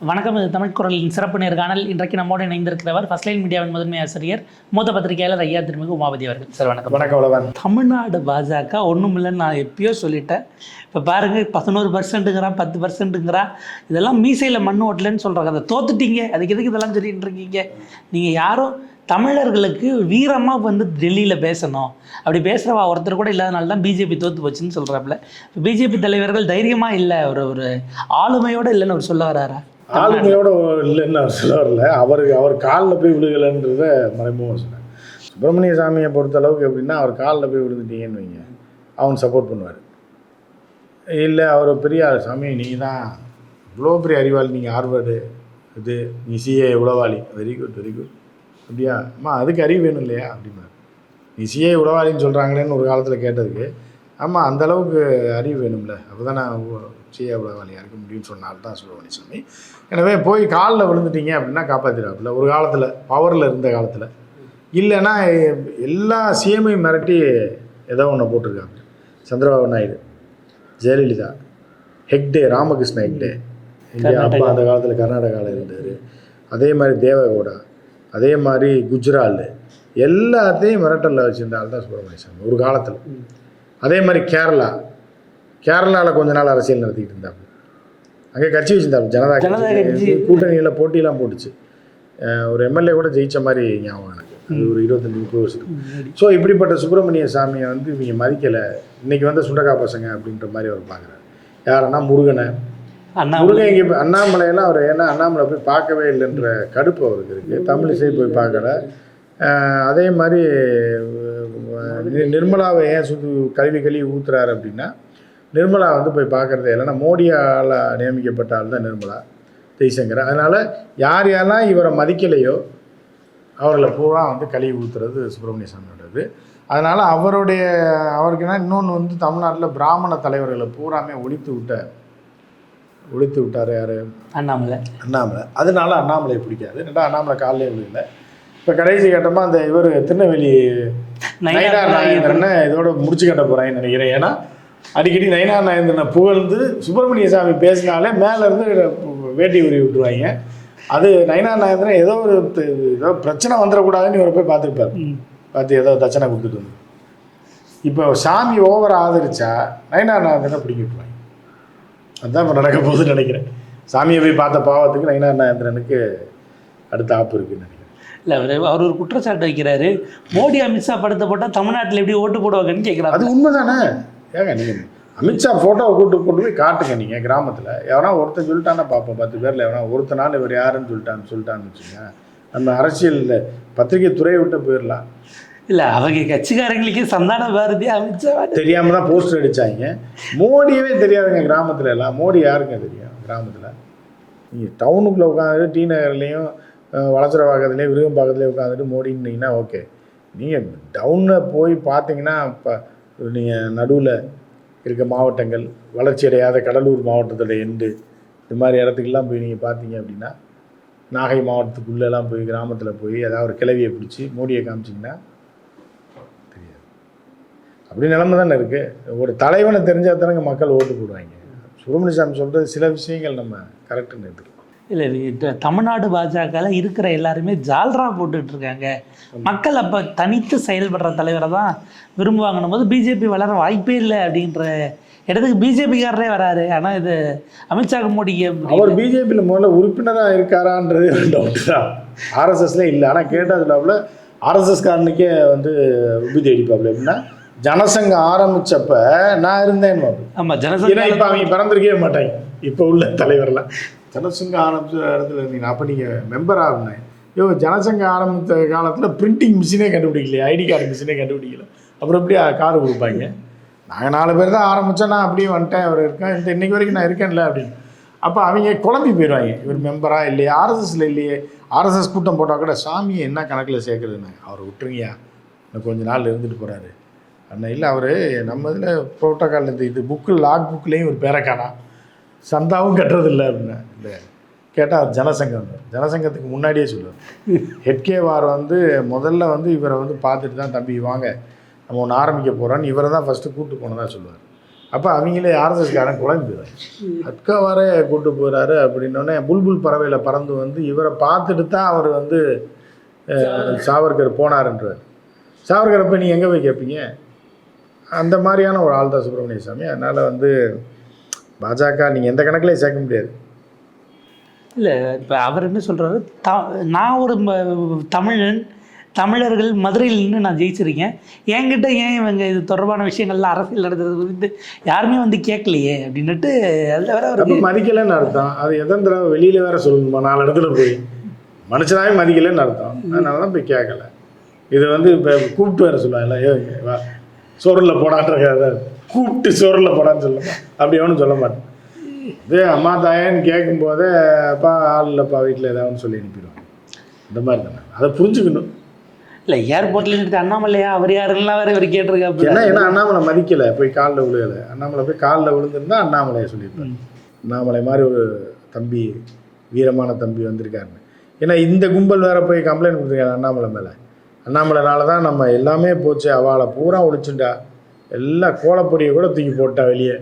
வணக்கம் இது தமிழ் குரலின் சிறப்பு நேர்காணல் இன்றைக்கு நம்மோடு இணைந்திருக்கிறவர் ஃபர்ஸ்ட் லைன் மீடியாவின் முதன்மை ஆசிரியர் மூத்த பத்திரிகையாளர் ஐயா திருமிகு உமாபதி அவர்கள். சார் வணக்கம். வணக்கம் உழவன் தமிழ்நாடு பாஜக ஒன்றும் இல்லைன்னு நான் எப்பயோ சொல்லிட்டேன். இப்போ பாருங்கள் பதினோரு பர்சன்ட்டுங்கிறான் பத்து பர்சன்ட்டுங்கிறான் இதெல்லாம் மீசையில் மண் ஓட்டலன்னு சொல்கிறாங்க அதை தோத்துட்டீங்க. அதுக்கு எதுக்கு இதெல்லாம் சொல்லிட்டு இருக்கீங்க? நீங்கள் யாரும் தமிழர்களுக்கு வீரமாக வந்து டெல்லியில் பேசணும். அப்படி பேசுகிறவா ஒருத்தர் கூட இல்லாதனால தான் பிஜேபி தோத்து போச்சுன்னு சொல்கிறாப்புல இப்போ பிஜேபி தலைவர்கள் தைரியமாக இல்லை ஒரு ஒரு ஆளுமையோடு இல்லைன்னு அவர் சொல்ல வராரா ஆளுமையோட இல்லைன்னு அவர் சொல்ல வரல அவர் அவர் காலில் போய் விழுகலைன்றத மறைமுகம் சொன்னேன் சுப்பிரமணிய சாமியை பொறுத்த அளவுக்கு எப்படின்னா அவர் காலில் போய் விழுந்துட்டீங்கன்னு வைங்க. அவன் சப்போர்ட் பண்ணுவார். இல்லை அவர் பெரிய சாமி நீங்கள் தான் இவ்வளோ பெரிய அறிவாளி. நீங்கள் ஹார்வர்டு இது நீ சிஏ உளவாளி. வெரி குட் வெரி குட் அப்படியா? அம்மா அதுக்கு அறிவு வேணும் இல்லையா? அப்படிமா நீ சிஏ உளவாளின்னு சொல்கிறாங்களேன்னு ஒரு காலத்தில் கேட்டதுக்கு ஆமாம் அந்த அளவுக்கு அறிவு வேணும்ல. அப்போ தான் நான் சிஏ உளவாளியாக இருக்க முடியும்னு சொன்னால் தான் சுப்பிரமணிய சாமி எனவே போய் காலில் விழுந்துட்டீங்க அப்படின்னா காப்பாற்றிடாப்புல ஒரு காலத்தில் பவரில் இருந்த காலத்தில். இல்லைன்னா எல்லா சிஎம்ஐயும் மிரட்டி ஏதோ ஒன்று போட்டிருக்காங்க. சந்திரபாபு நாயுடு ஜெயலலிதா ஹெக்டே ராமகிருஷ்ண ஹெக்டே. இந்தியா அப்பா அந்த காலத்தில் கர்நாடகாவில் இருந்தார். அதே மாதிரி தேவகவுடா அதே மாதிரி குஜ்ரால். எல்லாத்தையும் மிரட்டலில் வச்சுருந்த ஆள் தான் சுப்பிரமணிய சாமி ஒரு காலத்தில். அதே மாதிரி கேரளா கேரளாவில் கொஞ்ச நாள் அரசியல் நடத்திக்கிட்டு இருந்தாங்க. அங்கே கட்சி வச்சுருந்தாங்க ஜனதா கட்சி. கூட்டணியில் போட்டியெல்லாம் போட்டுச்சு. ஒரு எம்எல்ஏ கூட ஜெயிச்ச மாதிரி ஞாபகம் எனக்கு. அது ஒரு இருபத்தஞ்சி முப்பது வருஷத்துக்கு ஸோ இப்படிப்பட்ட சுப்பிரமணிய சாமியை வந்து இவங்க மதிக்கலை. இன்னைக்கு வந்த சுண்டக்கா பசங்க அப்படின்ற மாதிரி அவர் பார்க்குறாரு. யாருன்னா முருகனை. முருகன் இங்கே அண்ணாமலையெல்லாம் அவர் ஏன்னா அண்ணாமலை போய் பார்க்கவே இல்லைன்ற கடுப்பு அவருக்கு இருக்குது தமிழிசை போய் பார்க்கல. அதே மாதிரி நிர்மலாவை ஏன் சுது கல்வி கல்வி ஊத்துறாரு அப்படின்னா நிர்மலா வந்து போய் பார்க்குறதே இல்லைன்னா மோடியால் நியமிக்கப்பட்ட ஆள் தான் நிர்மலா ஜெய்சங்கர். அதனால் யார் யாரெல்லாம் இவரை மதிக்கலையோ அவர்களை பூரா வந்து கழுவி ஊத்துறது சுப்பிரமணிய சாமியோடது அதனால் அவருடைய அவருக்குன்னா இன்னொன்று வந்து தமிழ்நாட்டில் பிராமண தலைவர்களை பூராமே ஒழித்து விட்ட ஒழித்து விட்டார் யார்? அண்ணாமலை. அண்ணாமலை. அதனால அண்ணாமலை பிடிக்காது. ரெண்டா அண்ணாமலை காலையே விழுல இப்போ கடைசி கட்டமாக அந்த இவர் திருநெல்வேலி நயினார் நாகேந்திரனை இதோட முடிச்சு கட்ட போகிறாங்கன்னு நினைக்கிறேன். ஏன்னா அடிக்கடி நயினார் நாகேந்திரனை புகழ்ந்து சுப்பிரமணிய சாமி பேசினாலே மேலே இருந்து வேட்டி உரி விட்டுருவாங்க. அது நயினார் நாகேந்திரன் ஏதோ ஒரு ஏதோ பிரச்சனை வந்துடக்கூடாதுன்னு இவரை போய் பார்த்துருப்பார். பார்த்து ஏதோ தட்சணை கொடுத்துட்டு வந்து. இப்போ சாமி ஓவர் ஆதரிச்சா நயினார் நாகேந்திரனை பிடிக்க விட்டுருவாங்க அதுதான் இப்போ நடக்க போகுதுன்னு நினைக்கிறேன். சாமியை போய் பார்த்த பாவத்துக்கு நயினார் நாகேந்திரனுக்கு அடுத்த ஆப்பு இருக்குன்னு நினைக்கிறேன். இல்லை அவர் அவர் ஒரு குற்றச்சாட்டு வைக்கிறாரு. மோடி அமித்ஷா படத்தை போட்டால் தமிழ்நாட்டில் எப்படி ஓட்டு போடுவாங்கன்னு கேட்குறாரு அது உண்மைதானே? ஏங்க நீங்கள் அமித்ஷா ஃபோட்டோவை கூட்டு கொண்டு போய் காட்டுங்க நீங்கள் கிராமத்தில். எவனா ஒருத்தன் சொல்லிட்டானா பார்ப்போம் பத்து பேரில் எவனா. ஒருத்தனால இவர் யாருன்னு சொல்லிட்டான்னு சொல்லிட்டான்னு வச்சுங்க நம்ம அரசியலில் பத்திரிகை துறையை விட்டு போயிடலாம். இல்லை அவங்க கட்சிக்காரங்களுக்கு சந்தான பாரதி அமித்ஷா தெரியாமல் தான் போஸ்டர் அடித்தாங்க மோடியவே தெரியாதுங்க கிராமத்துல எல்லாம். மோடி யாருங்க தெரியும் கிராமத்தில்? நீங்கள் டவுனுக்குள்ளே உட்காந்துட்டு டி நகர்லேயும் வளசரவாக்கத்துலேயும் விருகம்பாக்கத்துலேயும் உட்காந்துட்டு மோடின்னீங்கன்னா ஓகே நீங்கள் டவுனில் போய் பார்த்தீங்கன்னா இப்போ நீங்கள் நடுவில் இருக்க மாவட்டங்கள் வளர்ச்சி அடையாத கடலூர் மாவட்டத்தோட எண்டு இது மாதிரி இடத்துக்கெல்லாம் போய் நீங்கள் பார்த்தீங்க அப்படின்னா நாகை மாவட்டத்துக்குள்ளெல்லாம் போய் கிராமத்தில் போய் ஏதாவது ஒரு கிளவியை பிடிச்சி மோடியை காமிச்சிங்கன்னா தெரியாது. அப்படி நிலைமை தானே இருக்குது ஒரு தலைவனை தெரிஞ்சால் தானேங்க மக்கள் ஓட்டு போடுவாங்க. சுப்பிரமணிய சாமி சொல்கிறது சில விஷயங்கள் நம்ம கரெக்டுன்னு எடுத்துக்கலாம் இல்லை தமிழ்நாடு பாஜகவில் இருக்கிற எல்லாருமே ஜால்ரா போட்டுட்டு இருக்காங்க மக்கள் அப்போ தனித்து செயல்படுற தலைவரை தான் விரும்புவாங்கன்னும் போது பிஜேபி வளர வாய்ப்பே இல்லை அப்படின்ற இடத்துக்கு பிஜேபிக்காரரே வராரு. ஆனால் இது அமித்ஷா மோடிக்கு அவர் பிஜேபியில் முதல்ல உறுப்பினராக இருக்காரான்றது டவுட் தான். ஆர்எஸ்எஸ்ல இல்லை. ஆனால் கேட்டதுல ஆர்எஸ்எஸ்காரனுக்கே வந்து உபி தேடிப்பாப்புல எப்படின்னா ஜனசங்கம் ஆரம்பிச்சப்ப நான் இருந்தேன் ஆமாம் ஜனசங்க இப்போ அவங்க பிறந்திருக்கவே மாட்டாங்க. இப்போ உள்ள தலைவர்லாம். ஜனசங்க ஆரம்பித்த இடத்துல இருந்தீங்கன்னா அப்போ நீங்கள் மெம்பர் ஆகுனேன் ஐயோ ஜனசங்க ஆரம்பித்த காலத்தில் பிரிண்டிங் மிஷினே கண்டுபிடிக்கலையே ஐடி கார்டு மிஷினே கண்டுபிடிக்கல. அப்புறம் எப்படி கார் கொடுப்பாங்க? நாங்கள் நாலு பேர் தான் ஆரம்பித்தோம் நான் அப்படியே வந்துட்டேன் அவர் இருக்கேன் இந்த இன்னைக்கு வரைக்கும் நான் இருக்கேன்ல அப்படின்னு. அப்போ அவங்க குழம்பி போயிடுவாங்க இவர் மெம்பரா இல்லையே ஆர்எஸ்எஸ்ல இல்லையே. ஆர்எஸ்எஸ் கூட்டம் போட்டால் கூட சாமியை என்ன கணக்கில் சேர்க்குறதுன்னு அவர் விட்டுருங்கயா இன்னும் கொஞ்ச நாள் இருந்துட்டு போகிறாரு அண்ணா இல்லை அவர் நம்ம இதில் ப்ரோட்டோக்கால் இந்த இது புக்கு லாக் புக்லேயும் ஒரு பேரை காணாம் சந்தாவும் கட்டுறதில்ல அப்படின்னா. இல்லை. கேட்டால் ஜனசங்கம். ஜனசங்கத்துக்கு முன்னாடியே சொல்லுவார். ஹெட்கேவார் வந்து முதல்ல வந்து இவரை வந்து பார்த்துட்டு தான் தம்பி வாங்க. நம்ம ஒன்று ஆரம்பிக்க போகிறோன்னு இவரை தான் ஃபஸ்ட்டு கூப்பிட்டு போனதாக சொல்லுவார். அப்போ அவங்களே ஆர்எஸ்எஸ்காரன் குழம்பு அக்கா கூப்பிட்டு போகிறாரு அப்படின்னோடனே புல்புல் பறவையில் பறந்து வந்து இவரை பார்த்துட்டு தான் அவர் வந்து சாவர்கர் போனார்ன்றார். சாவர்கரை போய் நீங்கள் எங்கே போய் கேட்பீங்க அந்த மாதிரியான ஒரு ஆள் தான் சுப்பிரமணிய சாமி. அதனால் வந்து பாஜக நீங்கள் எந்த கணக்குலையும் சேர்க்க முடியாது. இல்லை இப்போ அவர் என்ன சொல்கிறாரு த நான் ஒரு தமிழன் தமிழர்கள் மதுரையில் நின்று நான் ஜெயிச்சிருக்கேன். என்கிட்ட ஏன் இவங்க இது தொடர்பான விஷயங்கள்லாம் அரசியல் நடத்துறது குறித்து யாருமே வந்து கேட்கலையே அப்படின்னுட்டு அதில் வேற ஒரு மதிக்கலைன்னு அர்த்தம். அது எத்தனை தடவை வெளியில் வேற சொல்லணுமா? நாலு இடத்துல போய். மனுஷனாவே மதிக்கலைன்னு அர்த்தம். அதனால தான் போய் கேட்கல. இது வந்து இப்போ கூப்பிட்டு வேற சொல்லுவாங்கல்ல சோறில் போடான்ற கூப்பிட்டு சோறில் போடான்னு சொல்லுமா அப்படி ஒன்றும் சொல்ல மாட்டேன். இதே அம்மா தாயேன்னு கேட்கும்போதே அப்பா ஆள் இல்லைப்பா வீட்டில் ஏதாவது சொல்லி அனுப்பிடுவாங்க. இந்த மாதிரி தானே. அதை புரிஞ்சுக்கணும். இல்லை ஏர்போர்ட்ல நிறுத்தி அண்ணாமலையா? அவர் யாருலாம் வேற இவர் ஏன்னா கேட்டிருக்காப்புல ஏன்னா அண்ணாமலை மதிக்கலை. போய் காலில் விழுகலை. அண்ணாமலை போய் காலில் விழுந்திருந்தா அண்ணாமலையை சொல்லியிருப்பார். அண்ணாமலை மாதிரி ஒரு தம்பி வீரமான தம்பி வந்திருக்காருன்னு. ஏன்னா இந்த கும்பல் வேற போய் கம்ப்ளைண்ட் கொடுத்துருக்காங்க அண்ணாமலை மேலே. அண்ணாமலைனால தான் நம்ம எல்லாமே போச்சு. அவளை பூரா ஒழிச்சுண்டா எல்லா கோலப்பொடியை கூட தூக்கி போட்டா வெளியே.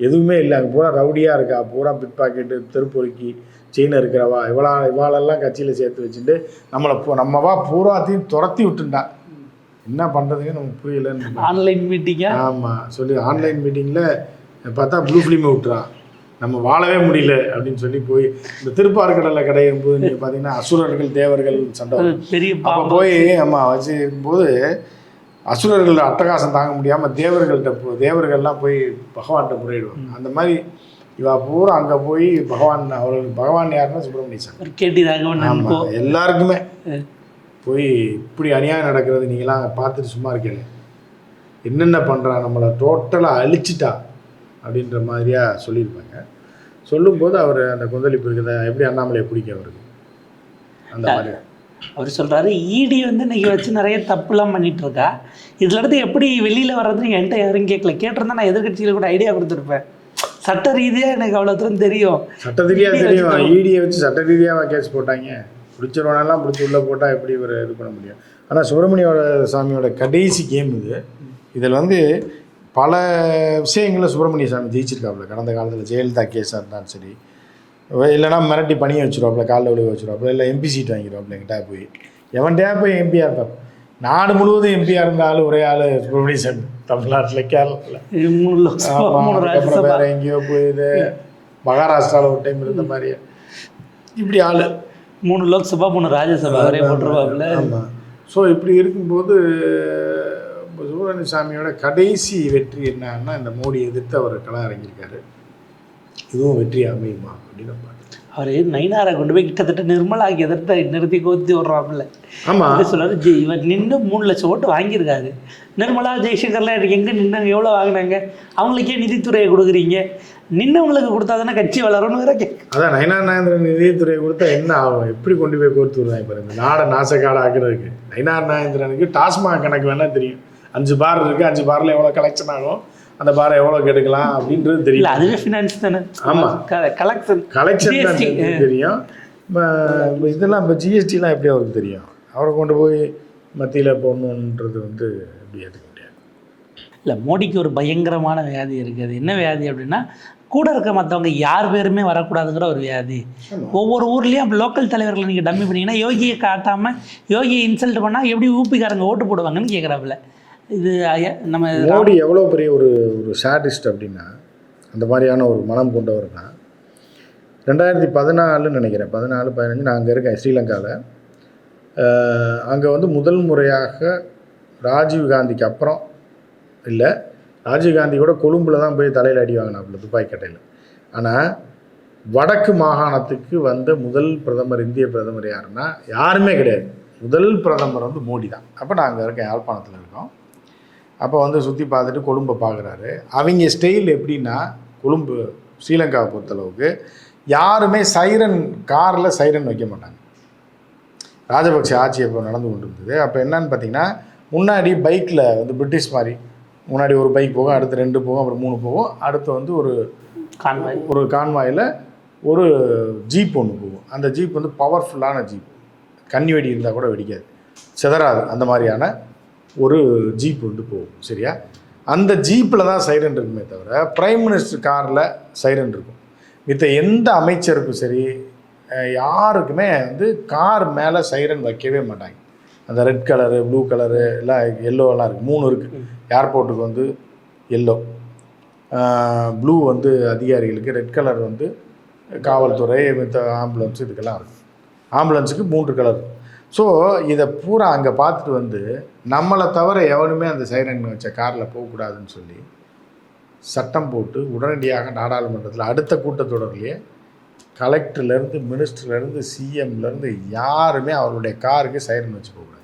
எதுவுமே இல்லை. அங்கே பூரா ரவுடியாக இருக்கா? பூரா பிட் பாக்கெட்டு தெருப்பொறுக்கி செயின் இருக்கிறவா இவளா இவாளெல்லாம் கட்சியில் சேர்த்து வச்சுட்டு நம்மளை பூ நம்மவா பூராத்தையும் துரத்தி விட்டுண்டா என்ன பண்ணுறதுன்னு நமக்கு புரியலன்னு ஆன்லைன் மீட்டிங்கா? ஆமாம் சொல்லி ஆன்லைன் மீட்டிங்கில் பார்த்தா ப்ளூ ஃபிலிமை விட்டுறான் நம்ம வாழவே முடியல அப்படின்னு சொல்லி போய் இந்த திருப்பார்கடலில் கிடையும் போது நீங்கள் பார்த்தீங்கன்னா அசுரர்கள் தேவர்கள் சண்டை. பெரிய அப்போ போய் ஆமா வச்சுருக்கும்போது அசுரர்கள் அட்டகாசம் தாங்க முடியாமல் தேவர்கள்ட்ட போ தேவர்கள்லாம் போய் பகவான்கிட்ட முறையிடுவாங்க. அந்த மாதிரி இவா பூரா அங்கே போய் பகவான் அவர்களுக்கு பகவான் யாருன்னா சுப்பிரமணிய சாமி. ஒரு கேட்டி ராகவன் எல்லாருக்குமே. போய் இப்படி அநியாயம் நடக்கிறது நீங்களாம் பார்த்துட்டு சும்மா இருக்கல என்னென்ன பண்ணுறா நம்மளை டோட்டலாக அழிச்சிட்டா. அப்படின்ற மாதிரியா சொல்லியிருப்பாங்க. சொல்லும்போது அவர் அந்த கொந்தளிப்பு இருக்குதா? எப்படி அண்ணாமலையை பிடிக்க அவருக்கு? அந்த மாதிரி. அவர் சொல்றாரு ஈடி வந்து இன்னைக்கு வச்சு நிறைய தப்புலாம் பண்ணிட்டு இருக்கா இதுல இருந்து எப்படி வெளியில வர்றதுன்னு என்கிட்ட யாரும் கேட்கல. கேட்டிருந்தா நான் எதிர்கட்சியில கூட ஐடியா கொடுத்துருப்பேன். சட்ட ரீதியா எனக்கு அவ்வளவு தூரம் தெரியும். சட்ட ரீதியாக தெரியும். ஈடியை வச்சு சட்ட ரீதியாக கேஸ் போட்டாங்க. பிடிச்சிருவானெல்லாம் பிடிச்சி உள்ளே போட்டால் எப்படி இவர் இது பண்ண முடியும்? ஆனால் சுப்பிரமணியோட சாமியோட கடைசி கேம் இது. இதில் வந்து பல விஷயங்களில் சுப்பிரமணிய சாமி ஜெயிச்சிருக்காப்புல. கடந்த காலத்தில் ஜெயலலிதா கேஸாக இருந்தாலும் சரி. இல்லைனா மிரட்டி பணியை வச்சுருவாப்புல காலில் விழுக வச்சுருவாப்புல இல்லை எம்பி சீட் வாங்கிடுவாப்புல எங்கிட்ட போய். எவன்கிட்டயா போய் எம்பியாக இருப்பார் நாடு முழுவதும் எம்பியாக இருந்த ஆள் ஒரே ஆள் சுப்பிரமணிய சாமி தமிழ்நாட்டில் கேரளாவில் ராஜ்யசபா வேற எங்கேயோ போயிது. மகாராஷ்டிராவில் ஒரு டைம் இருந்த மாதிரி இப்படி ஆளு. மூணு லோக்சபா மூணு ராஜ்யசபா வரைய போட்டுருவாப்புல. ஆமாம் ஸோ இப்படி இருக்கும்போது சுப்பிரமணிய சாமியோட கடைசி வெற்றி என்னன்னா இந்த மோடி எதிர்த்து அவர் களம் இறங்கியிருக்காரு. இதுவும் வெற்றி அமையுமா அப்படின்னு நம்ம அவர் நைனாரை கொண்டு போய் கிட்டத்தட்ட நிர்மலாக்கு எதிர்த்து நிறுத்தி கோத்தி விடுறாப்புல. ஆமாம் சொல்றாரு ஜி இவர் நின்று மூணு லட்சம் ஓட்டு வாங்கியிருக்காரு. நிர்மலா ஜெய்சங்கர்லாம் எங்கே நின்னாங்க? எவ்வளோ வாங்கினாங்க? அவங்களுக்கே நிதித்துறையை கொடுக்குறீங்க. நின்னவங்களுக்கு கொடுத்தா தானே கட்சி வளரும்னு வேற அதான் நயனா நாயந்திரன் நிதித்துறையை கொடுத்தா என்ன ஆகும்? எப்படி கொண்டு போய் கோர்த்து விடுவாங்க பாருங்க. நாடை நாசக்காடு ஆக்குறதுக்கு நயனார் நாயந்திரனுக்கு டாஸ்மாக் கணக்கு வேணால் தெரியும். அஞ்சு பார் இருக்குது அஞ்சு பாரில் எவ்வளோ கலெக்ஷன் ஆகும் அந்த பாரை எவ்வளோ கெடுக்கலாம் அப்படின்றது தெரியும். அதுவே ஃபினான்ஸ் தானே. ஆமா. கலெக்ஷன் கலெக்ஷன் தெரியும், இதெல்லாம் இப்போ ஜிஎஸ்டிலாம் எப்படி அவருக்கு தெரியும்? அவரை கொண்டு போய் மத்தியில் போடணுன்றது வந்து எப்படி ஏற்றுக்க முடியாது? இல்லை மோடிக்கு ஒரு பயங்கரமான வியாதி இருக்குது என்ன வியாதி அப்படின்னா கூட இருக்க மற்றவங்க யார் பேருமே வரக்கூடாதுங்கிற ஒரு வியாதி. ஒவ்வொரு ஊர்லேயும் லோக்கல் தலைவர்களை நீங்கள் டம்மி பண்ணீங்கன்னா யோகியை காட்டாமல் யோகியை இன்சல்ட் பண்ணால் எப்படி ஊப்பிக்காரங்க ஓட்டு போடுவாங்கன்னு கேட்குறாப்புல இது நம்ம மோடி எவ்வளோ பெரிய ஒரு ஒரு சாடிஸ்ட் அப்படின்னா அந்த மாதிரியான ஒரு மனம் கொண்டவர்னா ரெண்டாயிரத்தி பதினாலுன்னு நினைக்கிறேன். பதினாலு பதினஞ்சு நான் அங்கே இருக்கேன் ஸ்ரீலங்காவில் அங்கே வந்து முதல் முறையாக ராஜீவ் காந்திக்கு அப்புறம் இல்லை ராஜீவ் காந்தி கூட கொழும்பில் தான் போய் தலையில் அடி வாங்கினாப்புல துப்பாக்கி கட்டையில் ஆனால் வடக்கு மாகாணத்துக்கு வந்த முதல் பிரதமர் இந்திய பிரதமர் யாருன்னா யாருமே கிடையாது. முதல் பிரதமர் வந்து மோடி தான். அப்போ நான் அங்கே இருக்கேன் யாழ்ப்பாணத்தில் இருக்கோம். அப்போ வந்து சுற்றி பார்த்துட்டு கொழும்பை பார்க்குறாரு. அவங்க ஸ்டைல் எப்படின்னா கொழும்பு ஸ்ரீலங்காவை பொறுத்தளவுக்கு யாருமே சைரன் காரில் சைரன் வைக்க மாட்டாங்க. ராஜபக்ஷ ஆட்சி அப்போ நடந்து கொண்டு இருந்தது அப்போ என்னன்னு பார்த்தீங்கன்னா முன்னாடி பைக்கில் வந்து பிரிட்டிஷ் மாதிரி முன்னாடி ஒரு பைக் போகும் அடுத்து ரெண்டு போகும் அப்புறம் மூணு போகும் அடுத்து வந்து ஒரு கான்வாய் ஒரு கான்வாயில் ஒரு ஜீப் ஒன்று போகும். அந்த ஜீப் வந்து பவர்ஃபுல்லான ஜீப் கன்னி வெடி இருந்தால் கூட வெடிக்காது. சிதறாது. அந்த மாதிரியான ஒரு ஜீப் வந்து போகும் சரியா? அந்த ஜீப்பில் தான் சைரன் இருக்குமே தவிர பிரைம் மினிஸ்டர் காரில் சைரன் இருக்கும். மித்த எந்த அமைச்சருக்கும் சரி யாருக்குமே வந்து கார் மேலே சைரன் வைக்கவே மாட்டாங்க. அந்த ரெட் கலரு ப்ளூ கலரு எல்லாம் எல்லோலாம் இருக்குது மூணு இருக்குது ஏர்போர்ட்டுக்கு வந்து எல்லோ. ப்ளூ வந்து அதிகாரிகளுக்கு ரெட் கலர் வந்து காவல்துறை மித்த ஆம்புலன்ஸ் இதுக்கெல்லாம் இருக்குது ஆம்புலன்ஸுக்கு மூன்று கலர். ஸோ இதை பூரா அங்கே பார்த்துட்டு வந்து நம்மளை தவிர எவனுமே அந்த சைரன் வச்ச காரில் போகக்கூடாதுன்னு சொல்லி சட்டம் போட்டு உடனடியாக நாடாளுமன்றத்தில் அடுத்த கூட்டத்தொடர்லேயே கலெக்டர்லேருந்து மினிஸ்டர்லேருந்து சிஎம்லேருந்து யாருமே அவருடைய காருக்கு சைரன் வச்சு போகக்கூடாது.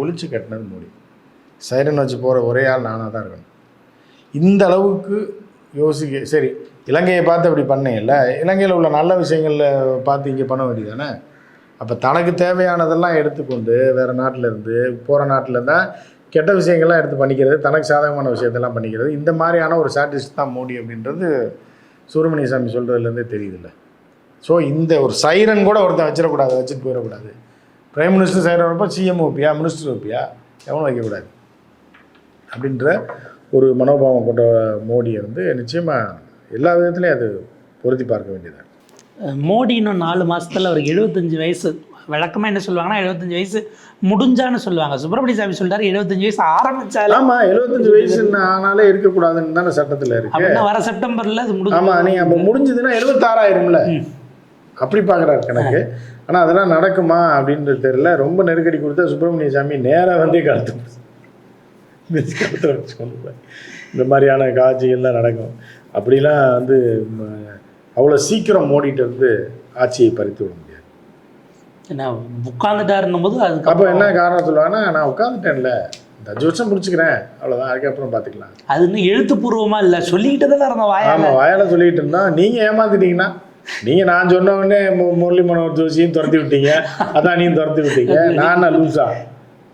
ஒழிச்சு கட்டினது மோடி. சைரன் வச்சு போகிற ஒரே ஆள் நானாக தான் இருக்கணும். இந்த அளவுக்கு யோசிக்க சரி இலங்கையை பார்த்து அப்படி பண்ணையில்ல இலங்கையில் உள்ள நல்ல விஷயங்களில் பார்த்து இங்கே பண்ண வேண்டியதானே அப்போ தனக்கு தேவையானதெல்லாம் எடுத்துக்கொண்டு வேறு நாட்டிலேருந்து போகிற நாட்டில் இருந்தால் கெட்ட விஷயங்கள்லாம் எடுத்து பண்ணிக்கிறது தனக்கு சாதகமான விஷயத்தெல்லாம் பண்ணிக்கிறது. இந்த மாதிரியான ஒரு சாட்டிஸ்ட் தான் மோடி அப்படின்றது சுப்பிரமணிய சாமி சொல்கிறதுலேருந்தே தெரியுதுல்ல. ஸோ இந்த ஒரு சைரன் கூட ஒருத்தன் வச்சிடக்கூடாது வச்சுட்டு போயிடக்கூடாது. பிரைம் மினிஸ்டர் சைரன் வைப்பா சிஎம் வைப்பியா மினிஸ்டர் வைப்பியா எவனும் வைக்கக்கூடாது. அப்படின்ற ஒரு மனோபாவம் கொண்ட மோடியை வந்து நிச்சயமாக எல்லா விதத்துலேயும் அது பொருத்தி பார்க்க வேண்டியது மோடி இன்னும் நாலு மாசத்துல அவருக்கு எழுபத்தஞ்சு வயசு வழக்கமாக என்ன சொல்லுவாங்கன்னா எழுபத்தஞ்சு வயசு முடிஞ்சான்னு சொல்லுவாங்க. சுப்பிரமணிய சாமி சொல்றாரு எழுபத்தஞ்சு வயசு ஆரம்பிச்சாலே ஆமாம் எழுபத்தஞ்சு வயசு ஆனாலே இருக்கக்கூடாதுன்னு தானே சட்டத்தில் இருக்கு. அப்படின்னா வர செப்டம்பர்ல அது முடிஞ்சு ஆமாம் நீங்கள் அப்போ முடிஞ்சதுன்னா எழுபத்தாறாயிரம்ல. அப்படி பார்க்குறாரு கணக்கு. ஆனால் அதெல்லாம் நடக்குமா அப்படின்றது தெரியல. ரொம்ப நெருக்கடி கொடுத்தா சுப்பிரமணிய சாமி நேராக வந்து கழுத்து மிஸ் கழுத்தை வச்சு இந்த மாதிரியான காட்சிகள்லாம் நடக்கும். அப்படிலாம் வந்து அவ்வளோ சீக்கிரம் மோடிட்டு வந்து ஆட்சியை பறித்து விட முடியாது. என்ன உட்காந்துட்டாருன்னும் போது அப்போ அதுக்கப்புறம் என்ன காரணம் சொல்லுவாங்கன்னா நான் உட்காந்துட்டேன்ல இந்த அஞ்சு வருஷம் முடிச்சுக்கிறேன். அவ்வளோதான் அதுக்கப்புறம் பார்த்துக்கலாம் அது இன்னும் எழுத்துப்பூர்வமா இல்ல. சொல்லிக்கிட்டு தான் இருந்த வாயால. ஆமாம் வாயால் சொல்லிட்டு இருந்தா நீங்கள் ஏமாத்திட்டீங்கன்னா நீங்கள் நான் சொன்ன உடனே மு- முரளி மனோகர் ஜோஷியும் துரத்தி விட்டீங்க. அதானியும் துரத்தி விட்டீங்க. நான் என்ன லூசா?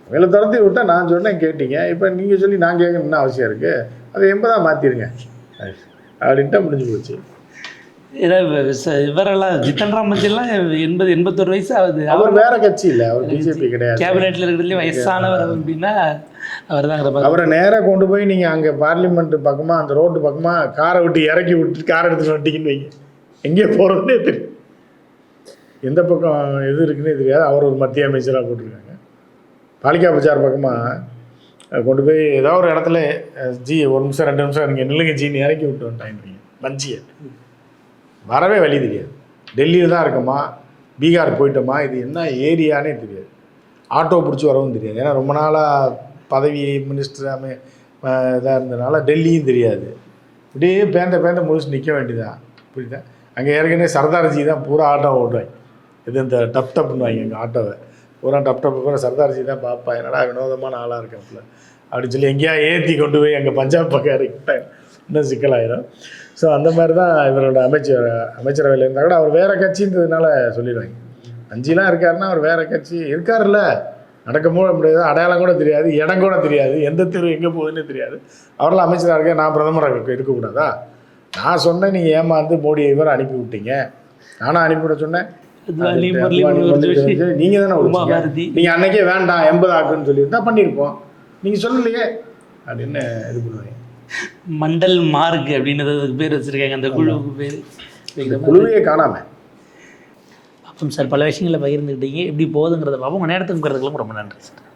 உங்களை துரத்தி விட்டா நான் சொன்னேன் கேட்டீங்க. இப்போ நீங்கள் சொல்லி நான் கேட்கணும்னு அவசியம் இருக்குது அதை எண்பதாக மாற்றிருங்க அப்படின்ட்டு முடிஞ்சு போச்சு. இவரெல்லாம் ஜித்தன் ராம் எல்லாம் எண்பது எண்பத்தொரு வயசு ஆகுது அவர் வேற கட்சி இல்லை அவர் பிஜேபி கிடையாது. கேபினெட்ல இருக்கிறதுலேயே வயசானவர் அப்படின்னா அவர் தான் அவரை நேராக கொண்டு போய் நீங்கள் அங்கே பார்லிமெண்ட் பக்கமாக அந்த ரோட்டு பக்கமாக காரை விட்டு இறக்கி விட்டு காரை எடுத்துட்டு வந்துட்டீங்கன்னு வைங்க. எங்கே போகிறதுனே தெரியும். எந்த பக்கம் எது இருக்குன்னே தெரியாது. அவர் ஒரு மத்திய அமைச்சராக போட்டிருக்காங்க. பாலிகா பஜார் பக்கமாக கொண்டு போய் ஏதோ ஒரு இடத்துல ஜி ஒரு நிமிஷம் ரெண்டு நிமிஷம் நீங்கள் நில்லுங்க ஜின்னு இறக்கி விட்டு வந்துட்டாங்க. மஞ்சியை. வரவே வழி தெரியாது. டெல்லியில் தான் இருக்கோமா? பீகார் போயிட்டோமா? இது என்ன ஏரியானே தெரியாது. ஆட்டோ பிடிச்சி வரவும் தெரியாது. ஏன்னா ரொம்ப நாளாக பதவி மினிஸ்டர் அமை இதாக இருந்தனால டெல்லியும் தெரியாது. இப்படியே பேந்த பேந்த முடிச்சு நிற்க வேண்டியதான் புரியுதா? அங்கே ஏற்கனவே சர்தார்ஜி தான் பூரா ஆட்டோ ஓட்டுவாங்க. இது இந்த டப் டப்னுவாங்க எங்கள் ஆட்டோவை. பூரா டப் டப் பூரா சர்தார்ஜி தான் பார்ப்பா என்னடா வினோதமான ஆளாக இருக்காப்புல. அப்படின்னு சொல்லி எங்கேயா ஏற்றி கொண்டு போய் அங்கே பஞ்சாப் பக்கம் இறக்கிட்டாங்க. இன்னும் சிக்கலாயிரும் ஸோ அந்த மாதிரி தான் இவரோட அமைச்சர் அமைச்சரவையில் இருந்தால் கூட அவர் வேறு கட்சின்றதுனால சொல்லிடுவாங்க. அஞ்சுலாம் இருக்காருன்னா அவர் வேறு கட்சி இருக்காருல்ல. நடக்க மூட முடியாது. அடையாளம் கூட தெரியாது. இடம் கூட தெரியாது. எந்த தெரு எங்கே போகுதுன்னு தெரியாது. அவரெல்லாம் அமைச்சராக இருக்க நான் பிரதமராக இருக்க இருக்கக்கூடாதா? நான் சொன்னேன் நீங்கள் ஏமாந்து மோடி இவர் அனுப்பி விட்டீங்க. நானும் அனுப்பிவிட சொன்னேன். நீங்கள் தானே. நீங்க அன்னைக்கே வேண்டாம் எண்பது ஆக்குன்னு சொல்லியிருந்தா பண்ணியிருப்போம். நீங்க சொல்லலையே. அப்படின்னு இது பண்ணுவாங்க. மண்டல் மார்க் அப்படின்னு அதுக்கு பேர் வச்சிருக்காங்க. அந்த குழுவுக்கு பேர் குழுவையே காணாம. அப்போ சார் பல விஷயங்களை பகிர்ந்துக்கிட்டீங்க. எப்படி போகுதுங்கிறத பார்ப்போம் உங்கள் நேரத்துக்கு ரொம்ப நன்றி சார்.